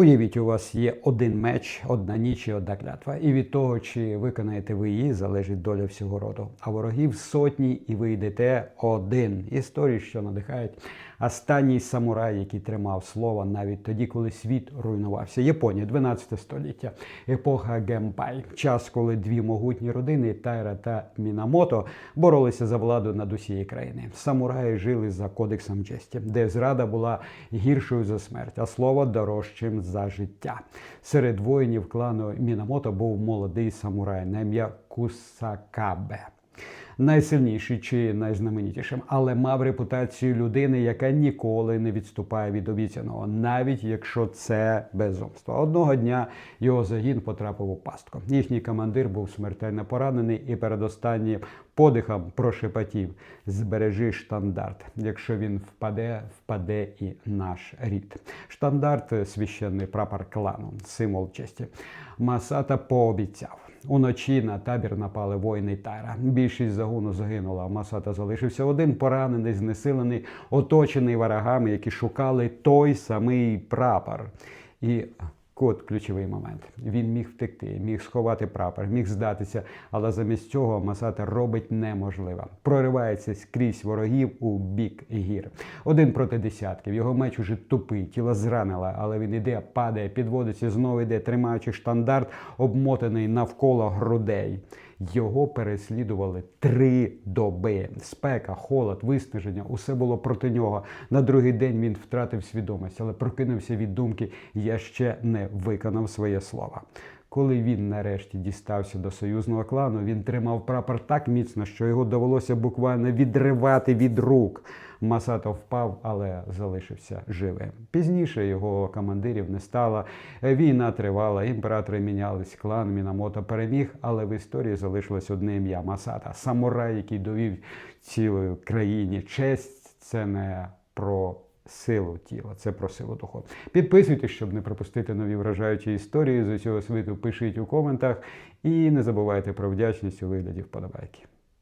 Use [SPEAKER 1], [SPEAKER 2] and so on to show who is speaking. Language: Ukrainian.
[SPEAKER 1] Уявіть, у вас є один меч, одна ніч і одна клятва. І від того, чи виконаєте ви її, залежить доля всього роду. А ворогів сотні, і ви йдете один. Історії, що надихають. Останній самурай, який тримав слово навіть тоді, коли світ руйнувався. Японія, 12 століття, епоха Гемпай, час, коли дві могутні родини Тайра та Мінамото боролися за владу над усією країни. Самураї жили за кодексом честі, де зрада була гіршою за смерть, а слово дорожчим за життя. Серед воїнів клану Мінамото був молодий самурай на ім'я Кусакабе. Найсильніший чи найзнаменітішим, але мав репутацію людини, яка ніколи не відступає від обіцяного, навіть якщо це безумство. Одного дня його загін потрапив у пастку. Їхній командир був смертельно поранений і перед останнім подихом прошепотів: збережи штандарт. Якщо він впаде, впаде і наш рід. Штандарт священний прапор клану, символ честі. Масата пообіцяв. Уночі на табір напали воїни Тайра. Більшість загону загинула. а Масата залишився один поранений, знесилений, оточений ворогами, які шукали той самий прапор. І Кот ключовий момент. Він міг втекти, міг сховати прапор, міг здатися, але замість цього Масата робить неможливе. Проривається скрізь ворогів у бік гір. Один проти десятків. Його меч уже тупий, тіло зранило, але він іде, падає, підводиться, знову йде, тримаючи штандарт, обмотаний навколо грудей. Його переслідували три доби. Спека, холод, вистеження усе було проти нього. На другий день він втратив свідомість, але прокинувся від думки: я ще не виконав своє слово. Коли він нарешті дістався до союзного клану, він тримав прапор так міцно, що його довелося буквально відривати від рук. Масато впав, але залишився живим. Пізніше його командирів не стало. Війна тривала, імператори мінялись, клан Мінамото переміг, але в історії залишилось одне ім'я Масата. Самурай, який довів цілої країні честь. Це не про силу тіла, це про силу духу. Підписуйтесь, щоб не пропустити нові вражаючі історії з усього світу. Пишіть у коментах і не забувайте про вдячність у вигляді вподобайки.